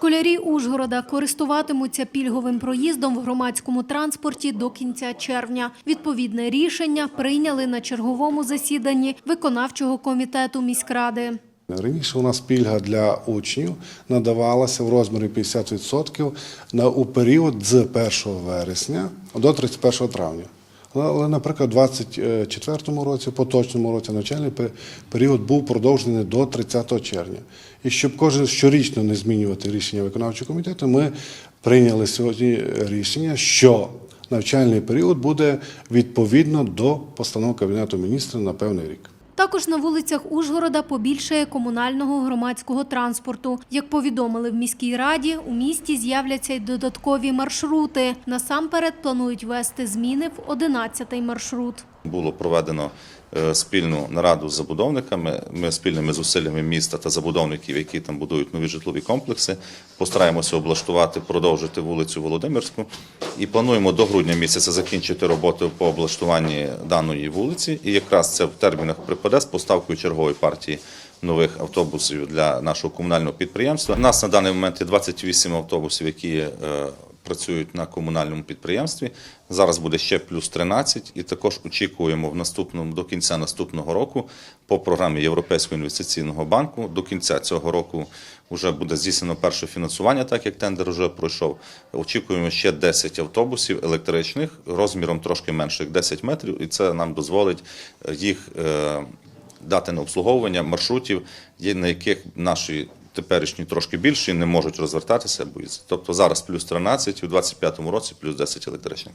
Школярі Ужгорода користуватимуться пільговим проїздом в громадському транспорті до кінця червня. Відповідне рішення прийняли на черговому засіданні виконавчого комітету міськради. Раніше у нас пільга для учнів надавалася в розмірі 50% на, у період з 1 вересня до 31 травня. Але, наприклад, у 2024 році, поточному році, навчальний період був продовжений до 30 червня. І щоб кожен щорічно не змінювати рішення виконавчого комітету, ми прийняли сьогодні рішення, що навчальний період буде відповідно до постанов Кабінету міністрів на певний рік. Також на вулицях Ужгорода побільшає комунального громадського транспорту. Як повідомили в міській раді, у місті з'являться й додаткові маршрути. Насамперед планують вести зміни в 11-й маршрут. Було проведено е, спільну нараду з забудовниками. Ми спільними зусиллями міста та забудовників, які там будують нові житлові комплекси, постараємося облаштувати, продовжити вулицю Володимирську. І плануємо до грудня місяця закінчити роботу по облаштуванні даної вулиці. І якраз це в термінах припаде з поставкою чергової партії нових автобусів для нашого комунального підприємства. У нас на даний момент є 28 автобусів, які е, працюють на комунальному підприємстві. Зараз буде ще плюс 13, і також очікуємо в наступному до кінця наступного року по програмі Європейського інвестиційного банку. До кінця цього року вже буде здійснено перше фінансування, так як тендер вже пройшов. Очікуємо ще 10 автобусів електричних розміром трошки менше як 10 метрів, і це нам дозволить е, їх. е, Дати на обслуговування маршрутів, на яких наші теперішні трошки більші не можуть розвертатися. боїться. Тобто зараз плюс 13, у 25-му році плюс 10 електричних.